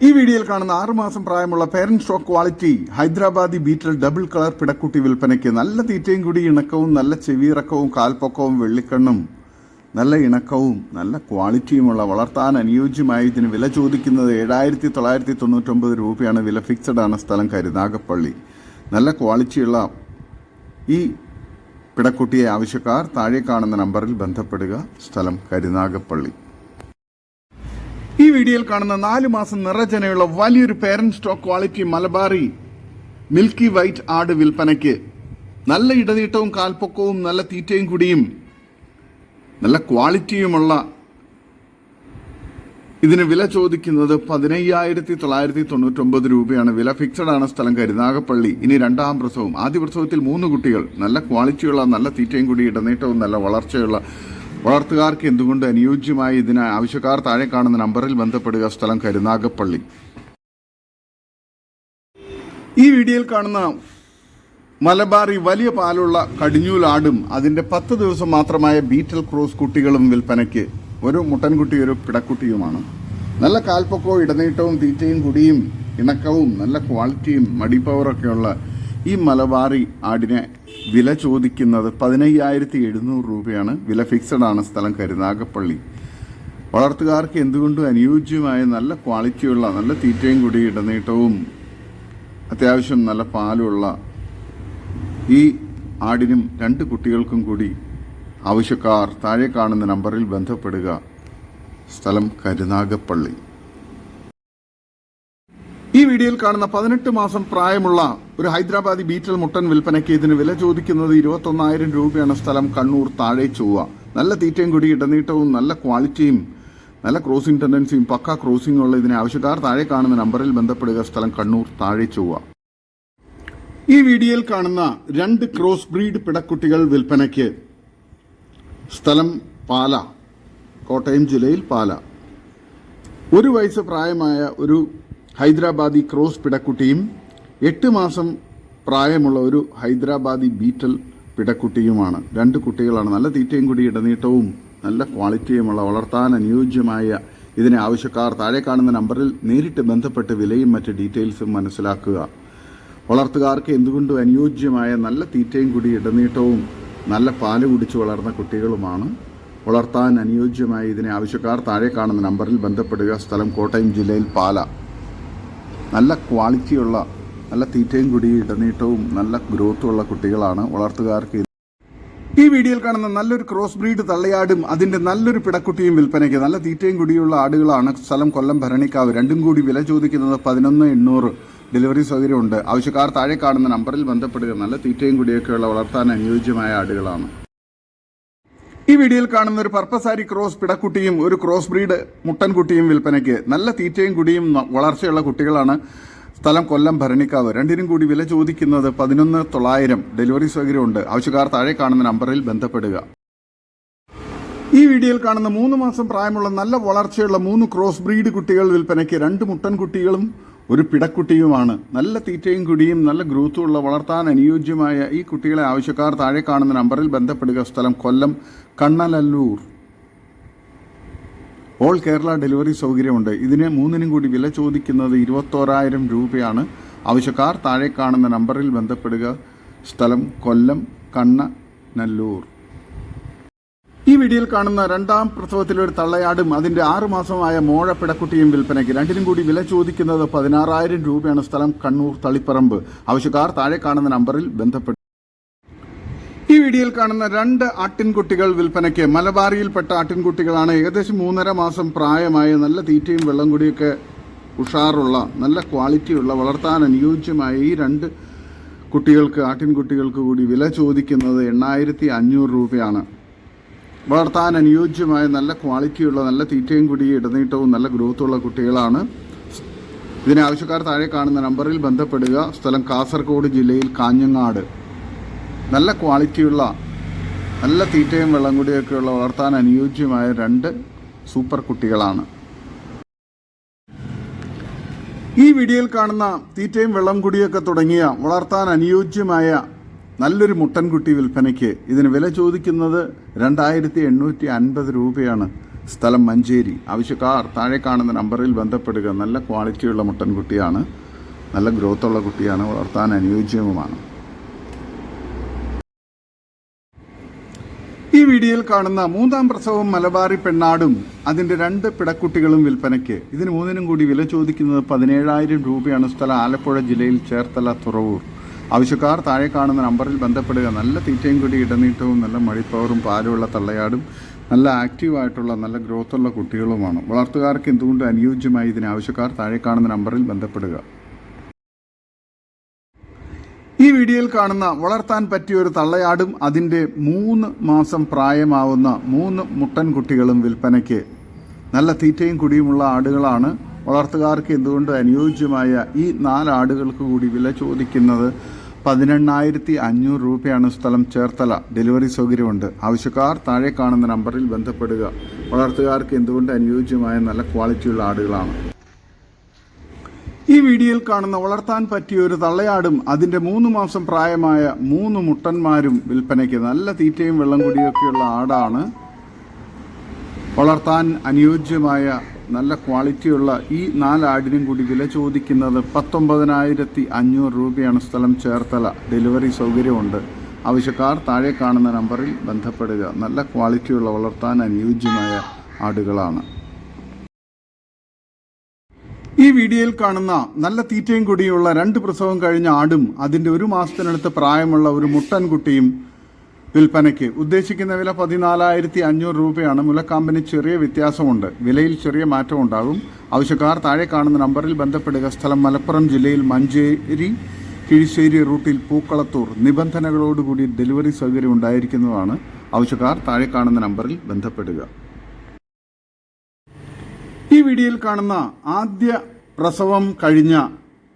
ഈ വീഡിയോയിൽ കാണുന്ന ആറുമാസം പ്രായമുള്ള parent stock quality Hyderabadi Beetal double colour പിടക്കുട്ടി വിൽപ്പനയ്ക്ക് നല്ല തീറ്റയും കൂടി ഇണക്കവും നല്ല ചെവിയിറക്കവും കാൽപ്പൊക്കവും വെള്ളിക്കണ്ണും നല്ല ഇണക്കവും നല്ല ക്വാളിറ്റിയുമുള്ള വളർത്താൻ അനുയോജ്യമായ ഇതിന് വില ചോദിക്കുന്നത് ഏഴായിരത്തി തൊള്ളായിരത്തി തൊണ്ണൂറ്റൊമ്പത് രൂപയാണ്. വില ഫിക്സഡ് ആണ് സ്ഥലം കരുനാഗപ്പള്ളി നല്ല ക്വാളിറ്റിയുള്ള ഈ പിടക്കുട്ടിയെ ആവശ്യക്കാർ താഴെ കാണുന്ന നമ്പറിൽ ബന്ധപ്പെടുക. സ്ഥലം കരുനാഗപ്പള്ളി ഈ വീഡിയോയിൽ കാണുന്ന നാല് മാസം നിറചനയുള്ള വലിയൊരു parent stock quality Malabari milky white ആട് വിൽപ്പനയ്ക്ക്. നല്ല ഇടനീട്ടവും കാൽപ്പൊക്കവും നല്ല തീറ്റയും കൂടിയും നല്ല ക്വാളിറ്റിയുമുള്ള ഇതിന് വില ചോദിക്കുന്നത് പതിനയ്യായിരത്തി തൊള്ളായിരത്തി തൊണ്ണൂറ്റൊമ്പത് രൂപയാണ്. വില ഫിക്സഡ് ആണ് സ്ഥലം കരുനാഗപ്പള്ളി ഇനി രണ്ടാം പ്രസവം. ആദ്യ പ്രസവത്തിൽ മൂന്ന് കുട്ടികൾ. നല്ല ക്വാളിറ്റിയുള്ള നല്ല തീറ്റയും കൂടി ഇടനീട്ടവും നല്ല വളർച്ചയുള്ള വളർത്തുകാർക്ക് എന്തുകൊണ്ട് അനുയോജ്യമായി ഇതിന് ആവശ്യക്കാർ താഴെ കാണുന്ന നമ്പറിൽ ബന്ധപ്പെടുക? സ്ഥലം കരുനാഗപ്പള്ളി. ഈ വീഡിയോയിൽ കാണുന്ന മലബാറി വലിയ പാലുള്ള കടിഞ്ഞൂലാടും അതിന്റെ പത്ത് ദിവസം മാത്രമായ ബീറ്റൽ ക്രോസ് കുട്ടികളും വിൽപ്പനയ്ക്ക് ഒരു മുട്ടൻകുട്ടി ഒരു പിടക്കുട്ടിയുമാണ്. നല്ല കാൽപ്പൊക്കവും ഇടനീട്ടവും തീറ്റയും കുടിയും ഇണക്കവും നല്ല ക്വാളിറ്റിയും മടിപ്പവറൊക്കെയുള്ള ഈ മലബാറി ആടിനെ വില ചോദിക്കുന്നത് പതിനയ്യായിരത്തി എഴുന്നൂറ് രൂപയാണ്. വില ഫിക്സഡ് ആണ് സ്ഥലം കരുനാഗപ്പള്ളി. വളർത്തുകാർക്ക് എന്തുകൊണ്ടും അനുയോജ്യമായ നല്ല ക്വാളിറ്റിയുള്ള നല്ല തീറ്റയും കൂടി ഇടനീട്ടവും അത്യാവശ്യം നല്ല പാലുള്ള ഈ ആടിനും രണ്ട് കുട്ടികൾക്കും കൂടി ആവശ്യക്കാർ താഴെ കാണുന്ന നമ്പറിൽ ബന്ധപ്പെടുക. സ്ഥലം കരുനാഗപ്പള്ളി. ഈ വീഡിയോയിൽ കാണുന്ന പതിനെട്ട് മാസം പ്രായമുള്ള ഒരു ഹൈദരാബാദി ബീറ്റൽ മുട്ടൻ വിൽപ്പനയ്ക്ക് ഇതിന് വില ചോദിക്കുന്നത് ഇരുപത്തൊന്നായിരം രൂപയാണ് സ്ഥലം കണ്ണൂർ താഴെ ചൊവ്വ. നല്ല തീറ്റയും കൂടി ഇടനീട്ടവും നല്ല ക്വാളിറ്റിയും നല്ല ക്രോസിംഗ് ടെൻഡൻസിയും പക്ക ക്രോസിംഗ് ഉള്ള ഇതിനെ ആവശ്യക്കാർ താഴെ കാണുന്ന നമ്പറിൽ ബന്ധപ്പെടുക സ്ഥലം കണ്ണൂർ താഴെ ചൊവ്വ. ഈ വീഡിയോയിൽ കാണുന്ന രണ്ട് ക്രോസ് ബ്രീഡ് പിടക്കുട്ടികൾ വിൽപ്പനയ്ക്ക് സ്ഥലം പാല കോട്ടയം ജില്ലയിൽ പാല. ഒരു വയസ്സ് പ്രായമായ ഒരു ഹൈദരാബാദി ക്രോസ് പിടക്കുട്ടിയും എട്ട് മാസം പ്രായമുള്ള ഒരു ഹൈദരാബാദി ബീറ്റൽ പിടക്കുട്ടിയുമാണ്. രണ്ട് കുട്ടികളാണ്. നല്ല തീറ്റയും കൂടി ഇടനീട്ടവും നല്ല ക്വാളിറ്റിയുമുള്ള വളർത്താൻ അനുയോജ്യമായ ഇതിനെ ആവശ്യക്കാർ താഴെ കാണുന്ന നമ്പറിൽ നേരിട്ട് ബന്ധപ്പെട്ട് വിലയും മറ്റ് ഡീറ്റെയിൽസും മനസ്സിലാക്കുക. വളർത്തുകാർക്ക് എന്തുകൊണ്ടും അനുയോജ്യമായ നല്ല തീറ്റയും കൂടി ഇടനീട്ടവും നല്ല പാൽ കുടിച്ച് വളർന്ന കുട്ടികളുമാണ്. വളർത്താൻ അനുയോജ്യമായ ഇതിനെ ആവശ്യക്കാർ താഴെ കാണുന്ന നമ്പറിൽ ബന്ധപ്പെടുക. സ്ഥലം കോട്ടയം ജില്ലയിൽ പാല. നല്ല ക്വാളിറ്റിയുള്ള നല്ല തീറ്റയും കുടി ഇടനീട്ടവും നല്ല ഗ്രോത്തുമുള്ള കുട്ടികളാണ് വളർത്തുകാർക്ക് ഈ വീഡിയോയിൽ കാണുന്ന നല്ലൊരു ക്രോസ് ബ്രീഡ് തള്ളയാടും അതിന്റെ നല്ലൊരു പിടക്കുട്ടിയും വിൽപ്പനയ്ക്ക് നല്ല തീറ്റയും കുടിയുള്ള ആടുകളാണ് സ്ഥലം കൊല്ലം ഭരണിക്കാവ്. രണ്ടും കൂടി വില ചോദിക്കുന്നത് പതിനൊന്ന് എണ്ണൂറ്. ഡെലിവറി സൗകര്യമുണ്ട്. ആവശ്യക്കാർ താഴെ കാണുന്ന നമ്പറിൽ ബന്ധപ്പെടുക. നല്ല തീറ്റയും കുടിയൊക്കെയുള്ള വളർത്താൻ അനുയോജ്യമായ ആടുകളാണ്. ഈ വീഡിയോയിൽ കാണുന്ന ഒരു പർപ്പസാരി ക്രോസ് പിടക്കുട്ടിയും ഒരു ക്രോസ് ബ്രീഡ് മുട്ടൻകുട്ടിയും വിൽപ്പനയ്ക്ക് നല്ല തീറ്റയും കുടിയും വളർച്ചയുള്ള കുട്ടികളാണ് സ്ഥലം കൊല്ലം ഭരണിക്കാവ്. രണ്ടിനും കൂടി വില ചോദിക്കുന്നത് പതിനൊന്ന് തൊള്ളായിരം. ഡെലിവറി സൗകര്യമുണ്ട്. ആവശ്യക്കാർ താഴെ കാണുന്ന നമ്പറിൽ ബന്ധപ്പെടുക. ഈ വീഡിയോയിൽ കാണുന്ന മൂന്ന് മാസം പ്രായമുള്ള നല്ല വളർച്ചയുള്ള മൂന്ന് ക്രോസ് ബ്രീഡ് കുട്ടികൾ വിൽപ്പനയ്ക്ക് രണ്ട് മുട്ടൻ കുട്ടികളും ഒരു പിടക്കുട്ടിയുമാണ്. നല്ല തീറ്റയും കുടിയും നല്ല ഗ്രോത്തും ഉള്ള വളർത്താൻ അനുയോജ്യമായ ഈ കുട്ടികളെ ആവശ്യക്കാർ താഴെ കാണുന്ന നമ്പറിൽ ബന്ധപ്പെടുക. സ്ഥലം കൊല്ലം കണ്ണലല്ലൂർ. ഓൾ കേരള ഡെലിവറി സൗകര്യമുണ്ട്. ഇതിന് മൂന്നിനും കൂടി വില ചോദിക്കുന്നത് ഇരുപത്തോരായിരം രൂപയാണ്. ആവശ്യക്കാർ താഴെ കാണുന്ന നമ്പറിൽ ബന്ധപ്പെടുക. സ്ഥലം കൊല്ലം കണ്ണനല്ലൂർ. ഈ വീഡിയോയിൽ കാണുന്ന രണ്ടാം പ്രസവത്തിലെ ഒരു തള്ളയാടും അതിന്റെ ആറു മാസമായ മോഴ പിടക്കുട്ടിയും വിൽപ്പനയ്ക്ക് രണ്ടിനും കൂടി വില ചോദിക്കുന്നത് പതിനാറായിരം രൂപയാണ് സ്ഥലം കണ്ണൂർ തളിപ്പറമ്പ്. ആവശ്യക്കാർ താഴെ കാണുന്ന നമ്പറിൽ ബന്ധപ്പെട്ടു ഈ വീഡിയോയിൽ കാണുന്ന രണ്ട് ആട്ടിൻകുട്ടികൾ വിൽപ്പനയ്ക്ക് മലബാറിയിൽപ്പെട്ട ആട്ടിൻകുട്ടികളാണ് ഏകദേശം മൂന്നര മാസം പ്രായമായ നല്ല തീറ്റയും വെള്ളം കൂടിയൊക്കെ ഉഷാറുള്ള നല്ല ക്വാളിറ്റിയുള്ള വളർത്താൻ അനുയോജ്യമായ ഈ രണ്ട് കുട്ടികൾക്ക് ആട്ടിൻകുട്ടികൾക്ക് കൂടി വില ചോദിക്കുന്നത് എണ്ണായിരത്തി അഞ്ഞൂറ് രൂപയാണ്. വളർത്താൻ അനുയോജ്യമായ നല്ല ക്വാളിറ്റിയുള്ള നല്ല തീറ്റയും കൂടി ഇടനീട്ടവും നല്ല ഗ്രോത്തുള്ള കുട്ടികളാണ്. ഇതിന് ആവശ്യക്കാർ താഴെ കാണുന്ന നമ്പറിൽ ബന്ധപ്പെടുക. സ്ഥലം കാസർഗോഡ് ജില്ലയിൽ കാഞ്ഞങ്ങാട്. നല്ല ക്വാളിറ്റിയുള്ള നല്ല തീറ്റയും വെള്ളം കൂടിയൊക്കെയുള്ള വളർത്താൻ അനുയോജ്യമായ രണ്ട് സൂപ്പർ കുട്ടികളാണ്. ഈ വീഡിയോയിൽ കാണുന്ന തീറ്റയും വെള്ളം കുടിയൊക്കെ തുടങ്ങിയ വളർത്താൻ അനുയോജ്യമായ നല്ലൊരു മുട്ടൻകുട്ടി വിൽപ്പനയ്ക്ക് ഇതിന് വില ചോദിക്കുന്നത് രണ്ടായിരത്തി എണ്ണൂറ്റി അൻപത് രൂപയാണ്. സ്ഥലം മഞ്ചേരി. ആവശ്യക്കാർ താഴെ കാണുന്ന നമ്പറിൽ ബന്ധപ്പെടുക. നല്ല ക്വാളിറ്റിയുള്ള മുട്ടൻകുട്ടിയാണ് നല്ല ഗ്രോത്തുള്ള കുട്ടിയാണ്. വളർത്താൻ അനുയോജ്യവുമാണ്. ഈ വീഡിയോയിൽ കാണുന്ന മൂന്നാം പ്രസവം മലബാറി പെണ്ണാടും അതിന്റെ രണ്ട് പിടക്കുട്ടികളും വിൽപ്പനയ്ക്ക്. ഇതിന് മൂന്നിനും കൂടി വില ചോദിക്കുന്നത് പതിനേഴായിരം രൂപയാണ്. സ്ഥലം ആലപ്പുഴ ജില്ലയിൽ ചേർത്തല തുറവൂർ. ആവശ്യക്കാർ താഴെ കാണുന്ന നമ്പറിൽ ബന്ധപ്പെടുക. നല്ല തീറ്റയും കൂടി ഇടനീട്ടവും നല്ല മഴിപ്പവറും പാലുള്ള തള്ളയാടും നല്ല ആക്റ്റീവായിട്ടുള്ള നല്ല ഗ്രോത്തുള്ള കുട്ടികളുമാണ്. വളർത്തുകാർക്ക് എന്തുകൊണ്ട് അനുയോജ്യമായി ഇതിന് ആവശ്യക്കാർ താഴെ കാണുന്ന നമ്പറിൽ ബന്ധപ്പെടുക? ഈ വീഡിയോയിൽ കാണുന്ന വളർത്താൻ പറ്റിയ ഒരു തള്ളയാടും അതിന്റെ മൂന്ന് മാസം പ്രായമാവുന്ന മൂന്ന് മുട്ടൻ കുട്ടികളും വിൽപ്പനയ്ക്ക്. നല്ല തീറ്റയും കുടിയുമുള്ള ആടുകളാണ് വളർത്തുകാർക്ക് എന്തുകൊണ്ട് അനുയോജ്യമായ ഈ നാലാടുകൾക്ക് കൂടി വില ചോദിക്കുന്നത് പതിനെണ്ണായിരത്തി അഞ്ഞൂറ് രൂപയാണ് സ്ഥലം ചേർത്തല. ഡെലിവറി സൗകര്യമുണ്ട്. ആവശ്യക്കാർ താഴെ കാണുന്ന നമ്പറിൽ ബന്ധപ്പെടുക. വളർത്തുകാർക്ക് എന്തുകൊണ്ട് അനുയോജ്യമായ നല്ല ക്വാളിറ്റിയുള്ള ആടുകളാണ്. ഈ വീഡിയോയിൽ കാണുന്ന വളർത്താൻ പറ്റിയ ഒരു തള്ളയാടും അതിന്റെ മൂന്ന് മാസം പ്രായമായ മൂന്ന് മുട്ടന്മാരും വിൽപ്പനയ്ക്ക് നല്ല തീറ്റയും വെള്ളം കുടിയൊക്കെയുള്ള ആടാണ് വളർത്താൻ അനുയോജ്യമായ നല്ല ക്വാളിറ്റിയുള്ള ഈ നാല് ആടിനും കൂടി വില ചോദിക്കുന്നത് പത്തൊമ്പതിനായിരത്തി അഞ്ഞൂറ് രൂപയാണ് സ്ഥലം ചേർത്തല. ഡെലിവറി സൗകര്യമുണ്ട്. ആവശ്യക്കാർ താഴെ കാണുന്ന നമ്പറിൽ ബന്ധപ്പെടുക. നല്ല ക്വാളിറ്റിയുള്ള വളർത്താൻ അനുയോജ്യമായ ആടുകളാണ്. ഈ വീഡിയോയിൽ കാണുന്ന നല്ല തീറ്റയും കൂടിയുള്ള രണ്ട് പ്രസവം കഴിഞ്ഞ ആടും അതിന്റെ ഒരു മാസത്തിനടുത്ത് പ്രായമുള്ള ഒരു മുട്ടൻകുട്ടിയും വിൽപ്പനയ്ക്ക്. ഉദ്ദേശിക്കുന്ന വില പതിനാലായിരത്തി അഞ്ഞൂറ് രൂപയാണ്. മുലക്കാമ്പിന് ചെറിയ വ്യത്യാസമുണ്ട്. വിലയിൽ ചെറിയ മാറ്റം ഉണ്ടാകും ആവശ്യക്കാർ താഴെ കാണുന്ന നമ്പറിൽ ബന്ധപ്പെടുക. സ്ഥലം മലപ്പുറം ജില്ലയിൽ മഞ്ചേരി കിഴിശ്ശേരി റൂട്ടിൽ പൂക്കളത്തൂർ. നിബന്ധനകളോടുകൂടി ഡെലിവറി സൗകര്യം ഉണ്ടായിരിക്കുന്നതാണ്. ആവശ്യക്കാർ താഴെ കാണുന്ന നമ്പറിൽ ബന്ധപ്പെടുക. ഈ വീഡിയോയിൽ കാണുന്ന ആദ്യ പ്രസവം കഴിഞ്ഞ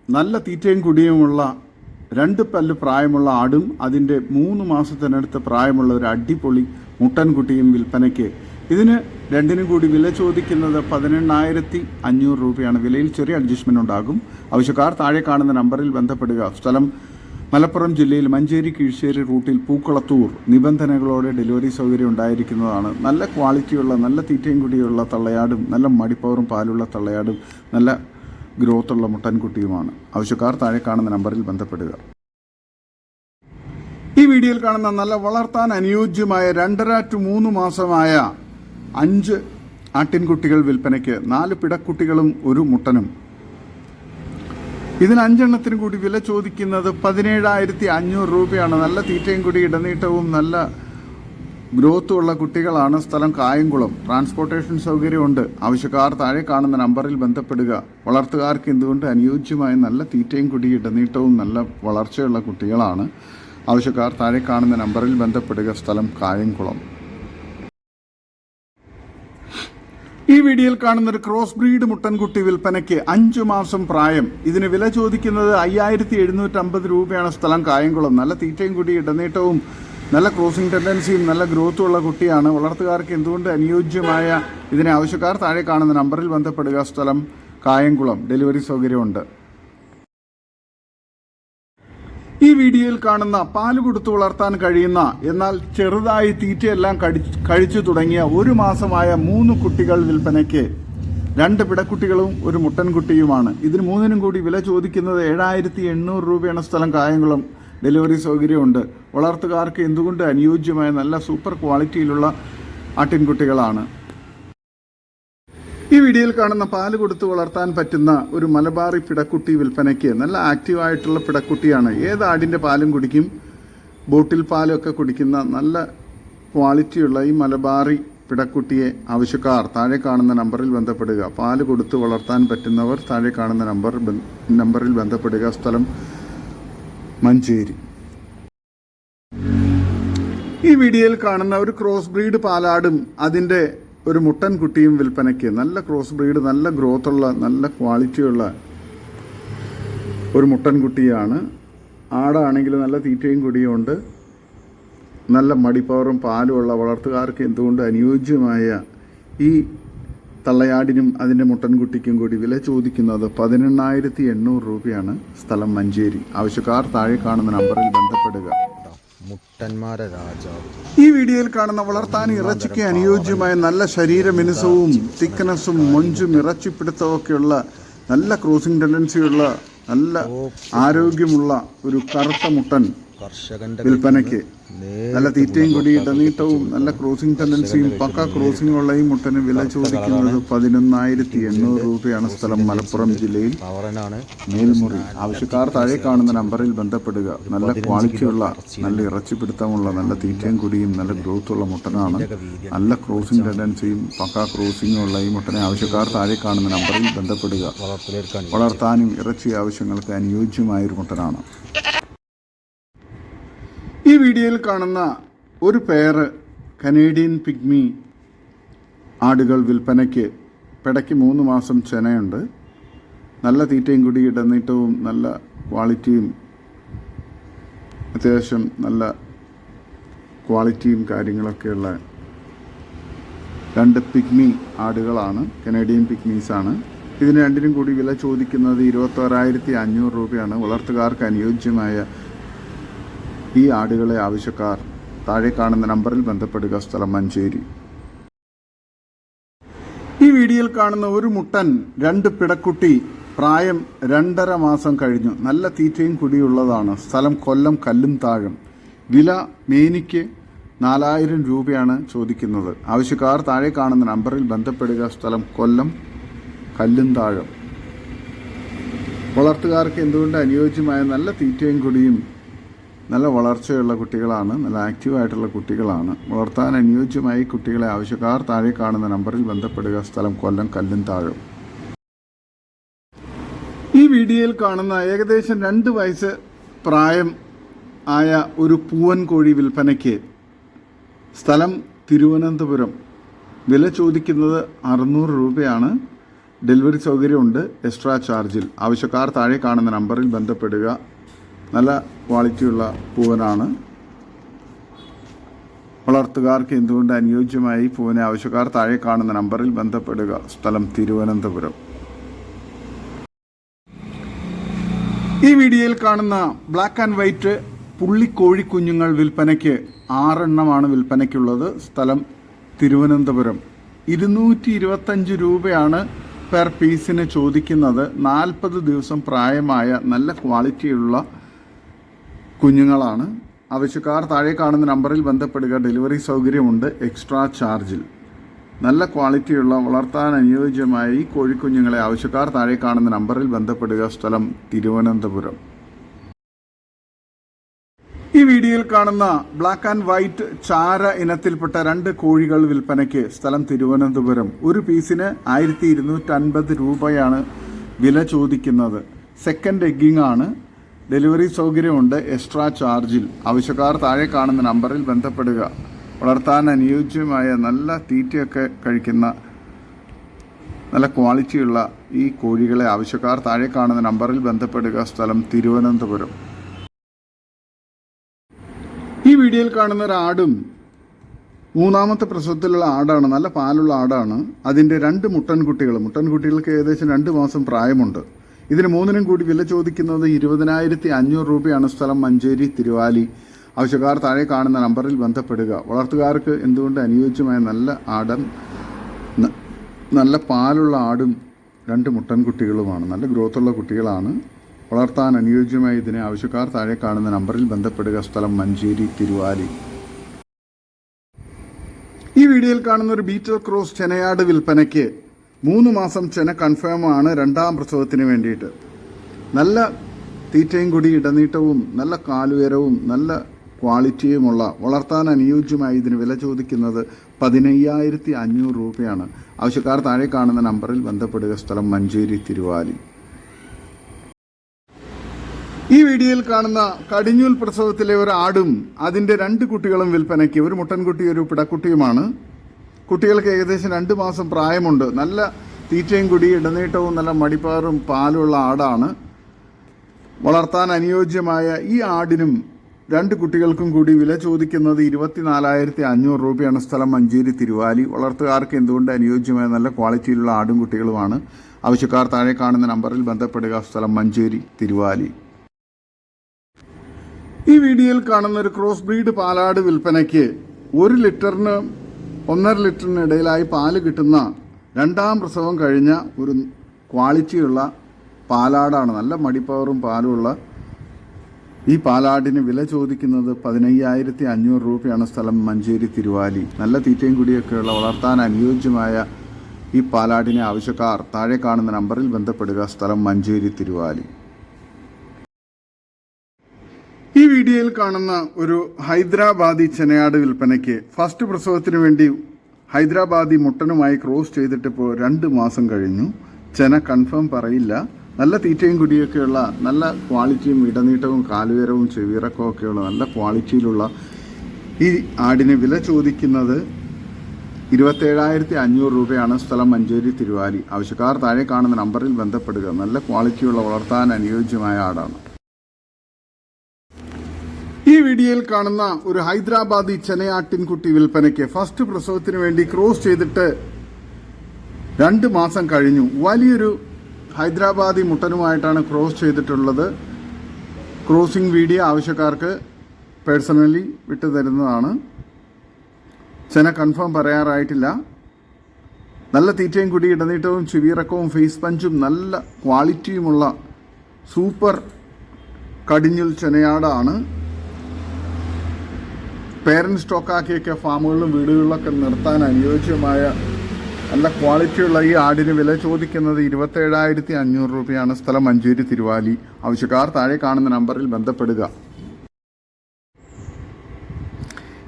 നല്ല തീറ്റയും കുടിയുമുള്ള രണ്ട് പല്ല് പ്രായമുള്ള ആടും അതിന്റെ മൂന്ന് മാസത്തിനടുത്ത് പ്രായമുള്ള ഒരു അടിപൊളി മുട്ടൻകുട്ടിയും വിൽപ്പനയ്ക്ക്. ഇതിന് രണ്ടിനും കൂടി വില ചോദിക്കുന്നത് പതിനെണ്ണായിരത്തി അഞ്ഞൂറ് രൂപയാണ്. വിലയിൽ ചെറിയ അഡ്ജസ്റ്റ്മെന്റ് ഉണ്ടാകും. ആവശ്യക്കാർ താഴെ കാണുന്ന നമ്പറിൽ ബന്ധപ്പെടുക. സ്ഥലം മലപ്പുറം ജില്ലയിൽ മഞ്ചേരി കീഴ്ശ്ശേരി റൂട്ടിൽ പൂക്കളത്തൂർ. നിബന്ധനകളോടെ ഡെലിവറി സൗകര്യം ഉണ്ടായിരിക്കുന്നതാണ്. നല്ല ക്വാളിറ്റിയുള്ള നല്ല തീറ്റയും കൂടിയുള്ള തള്ളയാടും നല്ല മടിപ്പവറും പാലുള്ള തള്ളയാടും നല്ല ഗ്രോത്തുള്ള മുട്ടൻകുട്ടിയുമാണ്. ആവശ്യക്കാർ താഴെ കാണുന്ന നമ്പറിൽ ബന്ധപ്പെടുക. ഈ വീഡിയോയിൽ കാണുന്ന നല്ല വളർത്താൻ അനുയോജ്യമായ രണ്ടര ടു മൂന്ന് മാസമായ അഞ്ച് ആട്ടിൻകുട്ടികൾ വിൽപ്പനയ്ക്ക് നാല് പിടക്കുട്ടികളും ഒരു മുട്ടനും. ഇതിന് അഞ്ചെണ്ണത്തിനും കൂടി വില ചോദിക്കുന്നത് പതിനേഴായിരത്തി അഞ്ഞൂറ് രൂപയാണ്. നല്ല തീറ്റയും കൂടി ഇടനീട്ടവും നല്ല ഗ്രോത്തും ഉള്ള കുട്ടികളാണ് സ്ഥലം കായംകുളം. ട്രാൻസ്പോർട്ടേഷൻ സൗകര്യമുണ്ട്. ആവശ്യക്കാർ താഴെ കാണുന്ന നമ്പറിൽ ബന്ധപ്പെടുക. വളർത്തുകാർക്ക് എന്തുകൊണ്ട് അനുയോജ്യമായ നല്ല തീറ്റയും കുടിയിട്ട് ഇടനീട്ടവും നല്ല വളർച്ചയുള്ള കുട്ടികളാണ്. ആവശ്യക്കാർ താഴെ കാണുന്ന നമ്പറിൽ ബന്ധപ്പെടുക. സ്ഥലം കായംകുളം. ഈ വീഡിയോയിൽ കാണുന്ന ഒരു ക്രോസ് ബ്രീഡ് മുട്ടൻകുട്ടി വിൽപ്പനയ്ക്ക് അഞ്ചു മാസം പ്രായം. ഇതിന് വില ചോദിക്കുന്നത് അയ്യായിരത്തി എഴുന്നൂറ്റമ്പത് രൂപയാണ്. സ്ഥലം കായംകുളം. നല്ല തീറ്റയും കുടി ഇടനീട്ടവും നല്ല ക്രോസിംഗ് ടെൻഡൻസിയും നല്ല ഗ്രോത്തും ഉള്ള കുട്ടിയാണ്. വളർത്തുകാർക്ക് എന്തുകൊണ്ട് അനുയോജ്യമായ ഇതിനെ ആവശ്യക്കാർ താഴെ കാണുന്ന നമ്പറിൽ ബന്ധപ്പെടുക? സ്ഥലം കായംകുളം. ഡെലിവറി സൗകര്യമുണ്ട്. ഈ വീഡിയോയിൽ കാണുന്ന പാൽ കൊടുത്തു വളർത്താൻ കഴിയുന്ന എന്നാൽ ചെറുതായി തീറ്റയെല്ലാം കടി- കഴിച്ചു തുടങ്ങിയ ഒരു മാസമായ മൂന്ന് കുട്ടികൾ വിൽപ്പനയ്ക്ക് രണ്ട് പിടക്കുട്ടികളും ഒരു മുട്ടൻകുട്ടിയുമാണ്. ഇതിന് മൂന്നിനും കൂടി വില ചോദിക്കുന്നത് ഏഴായിരത്തി എണ്ണൂറ് രൂപയാണ് സ്ഥലം കായംകുളം. ഡെലിവറി സൗകര്യമുണ്ട്. വളർത്തുകാർക്ക് എന്തുകൊണ്ട് അനുയോജ്യമായ നല്ല സൂപ്പർ ക്വാളിറ്റിയിലുള്ള ആട്ടിൻകുട്ടികളാണ്? ഈ വീഡിയോയിൽ കാണുന്ന പാൽ കൊടുത്ത് വളർത്താൻ പറ്റുന്ന ഒരു മലബാറി പിടക്കുട്ടി വിൽപ്പനയ്ക്ക് നല്ല ആക്റ്റീവായിട്ടുള്ള പിടക്കുട്ടിയാണ്. ഏത് ആടിന്റെ പാലും കുടിക്കും? ബോട്ടിൽ പാലൊക്കെ കുടിക്കുന്ന നല്ല ക്വാളിറ്റിയുള്ള ഈ മലബാറി പിടക്കുട്ടിയെ ആവശ്യക്കാർ താഴെ കാണുന്ന നമ്പറിൽ ബന്ധപ്പെടുക. പാൽ കൊടുത്ത് വളർത്താൻ പറ്റുന്നവർ താഴെ കാണുന്ന നമ്പർ നമ്പറിൽ ബന്ധപ്പെടുക. സ്ഥലം മഞ്ചേരി. ഈ വീഡിയോയിൽ കാണുന്ന ഒരു ക്രോസ് ബ്രീഡ് പാലാടും അതിന്റെ ഒരു മുട്ടൻ കുട്ടിയും വിൽപ്പനയ്ക്ക് നല്ല ക്രോസ് ബ്രീഡ് നല്ല ഗ്രോത്തുള്ള നല്ല ക്വാളിറ്റിയുള്ള ഒരു മുട്ടൻ കുട്ടിയാണ്. ആടാണെങ്കിൽ നല്ല തീറ്റയും കുടിയും ഉണ്ട്. നല്ല മടിപ്പവറും പാലുമുള്ള വളർത്തുകാർക്ക് എന്തുകൊണ്ട് അനുയോജ്യമായ ഈ തള്ളയാടിനും അതിന്റെ മുട്ടൻകുട്ടിക്കും കൂടി വില ചോദിക്കുന്നത് പതിനെണ്ണായിരത്തി എണ്ണൂറ് രൂപയാണ്. സ്ഥലം മഞ്ചേരി. ആവശ്യക്കാർ താഴെ കാണുന്ന നമ്പറിൽ ബന്ധപ്പെടുക. മുട്ടന്മാരെ രാജാവ്. ഈ വീഡിയോയിൽ കാണുന്ന വളർത്താൻ ഇറച്ചിക്ക് അനുയോജ്യമായ നല്ല ശരീരമിനുസവും തിക്നെസ്സും മൊഞ്ചും ഇറച്ചിപ്പിടുത്തവും ഒക്കെയുള്ള നല്ല ക്രോസിംഗ് ടെൻഡൻസിയുള്ള നല്ല ആരോഗ്യമുള്ള ഒരു കറുത്ത മുട്ടൻ വിൽപ്പനയ്ക്ക് നല്ല തീറ്റയും കൂടി ഇടനീട്ടവും നല്ല ക്രോസിംഗ് ടെൻഡൻസിയും പക്ക ക്രോസിംഗ് ഉള്ള ഈ മുട്ടന് വില ചോദിക്കുന്നത് പതിനൊന്നായിരത്തി എണ്ണൂറ് രൂപയാണ് സ്ഥലം മലപ്പുറം ജില്ലയിൽ. മേൽമുറി. ആവശ്യക്കാർ താഴെ കാണുന്ന നമ്പറിൽ ബന്ധപ്പെടുക. നല്ല ക്വാളിറ്റിയുള്ള നല്ല ഇറച്ചിപ്പിടുത്തമുള്ള നല്ല തീറ്റയും കുടിയും നല്ല ഗ്രോത്ത് ഉള്ള മുട്ടനാണ്. നല്ല ക്രോസിംഗ് ടെൻഡൻസിയും പക്ക ക്രോസിംഗും ഉള്ള ഈ മുട്ടനെ ആവശ്യക്കാർ താഴെ കാണുന്ന നമ്പറിൽ ബന്ധപ്പെടുക. വളർത്താനും ഇറച്ചി ആവശ്യങ്ങൾക്ക് അനുയോജ്യമായ ഒരു മുട്ടനാണ്. ഈ വീഡിയോയിൽ കാണുന്ന ഒരു പേര് കനേഡിയൻ പിഗ്മി ആടുകൾ വിൽപ്പനയ്ക്ക് പിടയ്ക്ക് മൂന്ന് മാസം ചെനയുണ്ട്. നല്ല തീറ്റയും കൂടി ഇടനീട്ടവും നല്ല ക്വാളിറ്റിയും അത്യാവശ്യം നല്ല ക്വാളിറ്റിയും കാര്യങ്ങളൊക്കെയുള്ള രണ്ട് പിഗ്മി ആടുകളാണ് കനേഡിയൻ പിഗ്മീസാണ് ഇതിന് രണ്ടിനും കൂടി വില ചോദിക്കുന്നത് ഇരുപത്തോരായിരത്തി അഞ്ഞൂറ് രൂപയാണ്. വളർത്തുകാർക്ക് അനുയോജ്യമായ ഈ ആടുകളെ ആവശ്യക്കാർ താഴെ കാണുന്ന നമ്പറിൽ ബന്ധപ്പെടുക സ്ഥലം മഞ്ചേരി. ഈ വീഡിയോയിൽ കാണുന്ന ഒരു മുട്ടൻ രണ്ട് പിടക്കുട്ടി പ്രായം രണ്ടര മാസം കഴിഞ്ഞു. നല്ല തീറ്റയും കുടിയുള്ളതാണ്. സ്ഥലം കൊല്ലം കല്ലും താഴം. വില മേനിക്ക് നാലായിരം രൂപയാണ് ചോദിക്കുന്നത്. ആവശ്യക്കാർ താഴെ കാണുന്ന നമ്പറിൽ ബന്ധപ്പെടുക സ്ഥലം കൊല്ലം കല്ലും താഴം. വളർത്തുകാർക്ക് എന്തുകൊണ്ട് അനുയോജ്യമായ നല്ല തീറ്റയും കുടിയും നല്ല വളർച്ചയുള്ള കുട്ടികളാണ് നല്ല ആക്റ്റീവായിട്ടുള്ള കുട്ടികളാണ്. വളർത്താൻ അനുയോജ്യമായി കുട്ടികളെ ആവശ്യക്കാർ താഴെ കാണുന്ന നമ്പറിൽ ബന്ധപ്പെടുക. സ്ഥലം കൊല്ലം കല്ലും താഴും ഈ വീഡിയോയിൽ കാണുന്ന ഏകദേശം രണ്ട് വയസ്സ് പ്രായം ആയ ഒരു പൂവൻ കോഴി വിൽപ്പനയ്ക്ക് സ്ഥലം തിരുവനന്തപുരം. വില ചോദിക്കുന്നത് അറുന്നൂറ് രൂപയാണ്. ഡെലിവറി സൗകര്യമുണ്ട്. എക്സ്ട്രാ ചാർജിൽ. ആവശ്യക്കാർ താഴെ കാണുന്ന നമ്പറിൽ ബന്ധപ്പെടുക. നല്ല ക്വാളിറ്റിയുള്ള പൂവനാണ്. വളർത്തുകാർക്ക് എന്തുകൊണ്ട് അനുയോജ്യമായി പൂവനെ ആവശ്യക്കാർ താഴെ കാണുന്ന നമ്പറിൽ ബന്ധപ്പെടുക? സ്ഥലം തിരുവനന്തപുരം. ഈ വീഡിയോയിൽ കാണുന്ന ബ്ലാക്ക് ആൻഡ് വൈറ്റ് പുള്ളിക്കോഴി കുഞ്ഞുങ്ങൾ വിൽപ്പനയ്ക്ക് ആറെണ്ണമാണ് വിൽപ്പനയ്ക്കുള്ളത്. സ്ഥലം തിരുവനന്തപുരം. ഇരുന്നൂറ്റി ഇരുപത്തഞ്ച് രൂപയാണ് പെർ പീസിന് ചോദിക്കുന്നത്. നാൽപ്പത് ദിവസം പ്രായമായ നല്ല ക്വാളിറ്റിയുള്ള കുഞ്ഞുങ്ങളാണ്. ആവശ്യക്കാർ താഴെ കാണുന്ന നമ്പറിൽ ബന്ധപ്പെടുക. ഡെലിവറി സൗകര്യമുണ്ട്. എക്സ്ട്രാ ചാർജിൽ. നല്ല ക്വാളിറ്റിയുള്ള വളർത്താൻ അനുയോജ്യമായ കോഴിക്കുഞ്ഞുങ്ങളെ ആവശ്യക്കാർ താഴെ കാണുന്ന നമ്പറിൽ ബന്ധപ്പെടുക. സ്ഥലം തിരുവനന്തപുരം. ഈ വീഡിയോയിൽ കാണുന്ന ബ്ലാക്ക് ആൻഡ് വൈറ്റ് ചാര ഇനത്തിൽപ്പെട്ട രണ്ട് കോഴികൾ വിൽപ്പനയ്ക്ക് സ്ഥലം തിരുവനന്തപുരം. ഒരു പീസിന് ആയിരത്തി ഇരുന്നൂറ്റൻപത് രൂപയാണ് വില ചോദിക്കുന്നത്. സെക്കൻഡ് എഗ്ഗിംഗ് ആണ്. ഡെലിവറി സൗകര്യമുണ്ട് എക്സ്ട്രാ ചാർജിൽ. ആവശ്യക്കാർ താഴെ കാണുന്ന നമ്പറിൽ ബന്ധപ്പെടുക. വളർത്താൻ അനുയോജ്യമായ നല്ല തീറ്റയൊക്കെ കഴിക്കുന്ന നല്ല ക്വാളിറ്റിയുള്ള ഈ കോഴികളെ ആവശ്യക്കാർ താഴെ കാണുന്ന നമ്പറിൽ ബന്ധപ്പെടുക. സ്ഥലം തിരുവനന്തപുരം. ഈ വീഡിയോയിൽ കാണുന്ന ഒരു ആടും മൂന്നാമത്തെ പ്രസവത്തിലുള്ള ആടാണ്. നല്ല പാലുള്ള ആടാണ്. അതിന്റെ രണ്ട് മുട്ടൻകുട്ടികൾ. മുട്ടൻകുട്ടികൾക്ക് ഏകദേശം രണ്ട് മാസം പ്രായമുണ്ട്. ഇതിന് മൂന്നിനും കൂടി വില ചോദിക്കുന്നത് ഇരുപതിനായിരത്തി അഞ്ഞൂറ് രൂപയാണ് സ്ഥലം മഞ്ചേരി തിരുവാലി. ആവശ്യക്കാർ താഴെ കാണുന്ന നമ്പറിൽ ബന്ധപ്പെടുക. വളർത്തുകാർക്ക് എന്തുകൊണ്ട് അനുയോജ്യമായ നല്ല ആടൻ നല്ല പാലുള്ള ആടും രണ്ട് മുട്ടൻകുട്ടികളുമാണ് നല്ല ഗ്രോത്തുള്ള കുട്ടികളാണ്. വളർത്താൻ അനുയോജ്യമായ ഇതിനെ ആവശ്യക്കാർ താഴെ കാണുന്ന നമ്പറിൽ ബന്ധപ്പെടുക. സ്ഥലം മഞ്ചേരി തിരുവാലി. ഈ വീഡിയോയിൽ കാണുന്ന ഒരു ബീറ്റൽ ക്രോസ് ചെനയാട് വിൽപ്പനയ്ക്ക് മൂന്ന് മാസം ചെന കൺഫേം ആണ് രണ്ടാം പ്രസവത്തിന് വേണ്ടിയിട്ട്. നല്ല തീറ്റയും കൂടി ഇടനീട്ടവും നല്ല കാലുയരവും നല്ല ക്വാളിറ്റിയുമുള്ള വളർത്താൻ അനുയോജ്യമായി ഇതിന് വില ചോദിക്കുന്നത് പതിനയ്യായിരത്തി അഞ്ഞൂറ് രൂപയാണ്. ആവശ്യക്കാർ താഴെ കാണുന്ന നമ്പറിൽ ബന്ധപ്പെടുക. സ്ഥലം മഞ്ചേരി തിരുവാലി. ഈ വീഡിയോയിൽ കാണുന്ന കടിഞ്ഞൂൽ പ്രസവത്തിലെ ഒരു ആടും അതിന്റെ രണ്ട് കുട്ടികളും വിൽപ്പനയ്ക്ക്. ഒരു മുട്ടൻകുട്ടി ഒരു പിടക്കുട്ടിയുമാണ്. കുട്ടികൾക്ക് ഏകദേശം രണ്ട് മാസം പ്രായമുണ്ട്. നല്ല തീറ്റയും കുടി ഇടനീട്ടവും നല്ല മടിപ്പാറും പാലുള്ള ആടാണ്. വളർത്താൻ അനുയോജ്യമായ ഈ ആടിനും രണ്ട് കുട്ടികൾക്കും കൂടി വില ചോദിക്കുന്നത് ഇരുപത്തിനാലായിരത്തി അഞ്ഞൂറ് രൂപയാണ് സ്ഥലം മഞ്ചേരി തിരുവാലി. വളർത്തുകാർക്ക് എന്തുകൊണ്ട് അനുയോജ്യമായ നല്ല ക്വാളിറ്റിയിലുള്ള ആടും കുട്ടികളുമാണ്? ആവശ്യക്കാർ താഴെ കാണുന്ന നമ്പറിൽ ബന്ധപ്പെടുക. സ്ഥലം മഞ്ചേരി തിരുവാലി. ഈ വീഡിയോയിൽ കാണുന്ന ഒരു ക്രോസ് ബ്രീഡ് പാലാട് വിൽപ്പനയ്ക്ക് ഒരു ലിറ്ററിന് ഒന്നര ലിറ്ററിനിടയിലായി പാൽ കിട്ടുന്ന രണ്ടാം പ്രസവം കഴിഞ്ഞ ഒരു ക്വാളിറ്റിയുള്ള പാലാടാണ്. നല്ല മടിപ്പവറും പാലുമുള്ള ഈ പാലാടിന് വില ചോദിക്കുന്നത് പതിനയ്യായിരത്തി അഞ്ഞൂറ് രൂപയാണ് സ്ഥലം മഞ്ചേരി തിരുവാലി. നല്ല തീറ്റയും കുടിയൊക്കെയുള്ള വളർത്താൻ അനുയോജ്യമായ ഈ പാലാടിനെ ആവശ്യക്കാർ താഴെ കാണുന്ന നമ്പറിൽ ബന്ധപ്പെടുക. സ്ഥലം മഞ്ചേരി തിരുവാലി ഈ വീഡിയോയിൽ കാണുന്ന ഒരു ഹൈദരാബാദി ചെനയാട് വിൽപ്പനയ്ക്ക് ഫസ്റ്റ് പ്രസവത്തിന് വേണ്ടി ഹൈദരാബാദി മുട്ടനുമായി ക്രോസ് ചെയ്തിട്ട് ഇപ്പോൾ രണ്ട് മാസം കഴിഞ്ഞു. ചെന കൺഫേം പറയില്ല. നല്ല തീറ്റയും കുടിയൊക്കെയുള്ള നല്ല ക്വാളിറ്റിയും ഇടനീട്ടവും കാലുയരവും ചെവിയിറക്കവും ഒക്കെയുള്ള നല്ല ക്വാളിറ്റിയിലുള്ള ഈ ആടിന് വില ചോദിക്കുന്നത് ഇരുപത്തേഴായിരത്തി അഞ്ഞൂറ് രൂപയാണ് സ്ഥലം മഞ്ചേരി തിരുവാലി. ആവശ്യക്കാർ താഴെ കാണുന്ന നമ്പറിൽ ബന്ധപ്പെടുക. നല്ല ക്വാളിറ്റിയുള്ള വളർത്താൻ അനുയോജ്യമായ ആടാണ്. വീഡിയോയിൽ കാണുന്ന ഒരു ഹൈദരാബാദി ചെനയാട്ടിൻകുട്ടി വിൽപ്പനയ്ക്ക് ഫസ്റ്റ് പ്രസവത്തിന് വേണ്ടി ക്രോസ് ചെയ്തിട്ട് രണ്ട് മാസം കഴിഞ്ഞു. വലിയൊരു ഹൈദരാബാദി മുട്ടനുമായിട്ടാണ് ക്രോസ് ചെയ്തിട്ടുള്ളത്. ക്രോസിംഗ് വീഡിയോ ആവശ്യക്കാർക്ക് പേഴ്സണലി വിട്ടു തരുന്നതാണ്. ചെന കൺഫേം പറയാറായിട്ടില്ല. നല്ല തീറ്റയും കുടി ഇടനീട്ടവും ചുവീറക്കവും ഫേസ് പഞ്ചും നല്ല ക്വാളിറ്റിയുമുള്ള സൂപ്പർ കടിഞ്ഞുൽ ചെനയാടാണ്. പേരന്റ് സ്റ്റോക്കാക്കിയൊക്കെ ഫാമുകളിലും വീടുകളിലൊക്കെ നിർത്താൻ അനുയോജ്യമായ നല്ല ക്വാളിറ്റിയുള്ള ഈ ആടിന് വില ചോദിക്കുന്നത് ഇരുപത്തേഴായിരത്തി അഞ്ഞൂറ് രൂപയാണ്. സ്ഥലം മഞ്ചേരി തിരുവാലി. ആവശ്യക്കാർ താഴെ കാണുന്ന നമ്പറിൽ ബന്ധപ്പെടുക.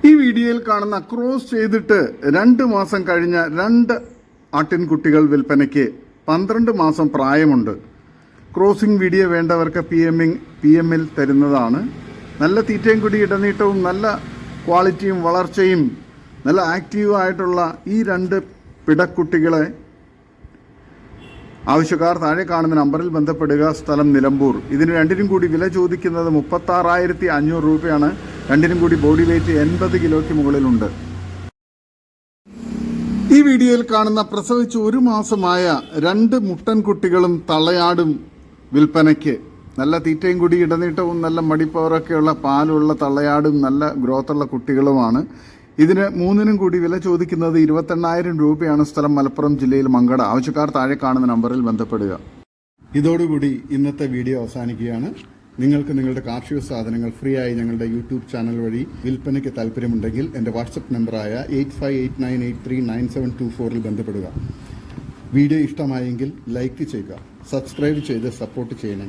ഈ വീഡിയോയിൽ കാണുന്ന ക്രോസ് ചെയ്തിട്ട് രണ്ട് മാസം കഴിഞ്ഞ രണ്ട് ആട്ടിൻകുട്ടികൾ വിൽപ്പനയ്ക്ക് പന്ത്രണ്ട് മാസം പ്രായമുണ്ട്. ക്രോസിംഗ് വീഡിയോ വേണ്ടവർക്ക് പി എമ്മിങ് പി എമ്മിൽ തരുന്നതാണ്. നല്ല തീറ്റയും കുടി ഇടനീട്ടവും നല്ല ക്വാളിറ്റിയും വളർച്ചയും നല്ല ആക്റ്റീവായിട്ടുള്ള ഈ രണ്ട് പിടക്കുട്ടികളെ ആവശ്യക്കാർ താഴെ കാണുന്ന നമ്പറിൽ ബന്ധപ്പെടുക. സ്ഥലം നിലമ്പൂർ. ഇതിന് രണ്ടിനും കൂടി വില ചോദിക്കുന്നത് മുപ്പത്താറായിരത്തി അഞ്ഞൂറ് രൂപയാണ്. രണ്ടിനും കൂടി ബോഡി വെയിറ്റ് എൺപത് കിലോയ്ക്ക് മുകളിലുണ്ട്. ഈ വീഡിയോയിൽ കാണുന്ന പ്രസവിച്ച് ഒരു മാസമായ രണ്ട് മുട്ടൻ കുട്ടികളും തള്ളയാടും വിൽപ്പനയ്ക്ക്. നല്ല തീറ്റയും കൂടി ഇടനീട്ടവും നല്ല മടിപ്പവറൊക്കെയുള്ള പാലുള്ള തള്ളയാടും നല്ല ഗ്രോത്തുള്ള കുട്ടികളുമാണ്. ഇതിന് മൂന്നിനും കൂടി വില ചോദിക്കുന്നത് ഇരുപത്തെണ്ണായിരം രൂപയാണ് സ്ഥലം മലപ്പുറം ജില്ലയിൽ മങ്കട. ആവശ്യക്കാർ താഴെ കാണുന്ന നമ്പറിൽ ബന്ധപ്പെടുക. ഇതോടുകൂടി ഇന്നത്തെ വീഡിയോ അവസാനിക്കുകയാണ്. നിങ്ങൾക്ക് നിങ്ങളുടെ കാർഷിക സാധനങ്ങൾ ഫ്രീ ആയി ഞങ്ങളുടെ യൂട്യൂബ് ചാനൽ വഴി വിൽപ്പനയ്ക്ക് താല്പര്യമുണ്ടെങ്കിൽ എന്റെ വാട്സപ്പ് നമ്പറായ eight five eight nine eight three nine seven two ഫോറിൽ ബന്ധപ്പെടുക. വീഡിയോ ഇഷ്ടമായെങ്കിൽ ലൈക്ക് ചെയ്യുക സബ്സ്ക്രൈബ് ചെയ്ത് സപ്പോർട്ട് ചെയ്യണേ.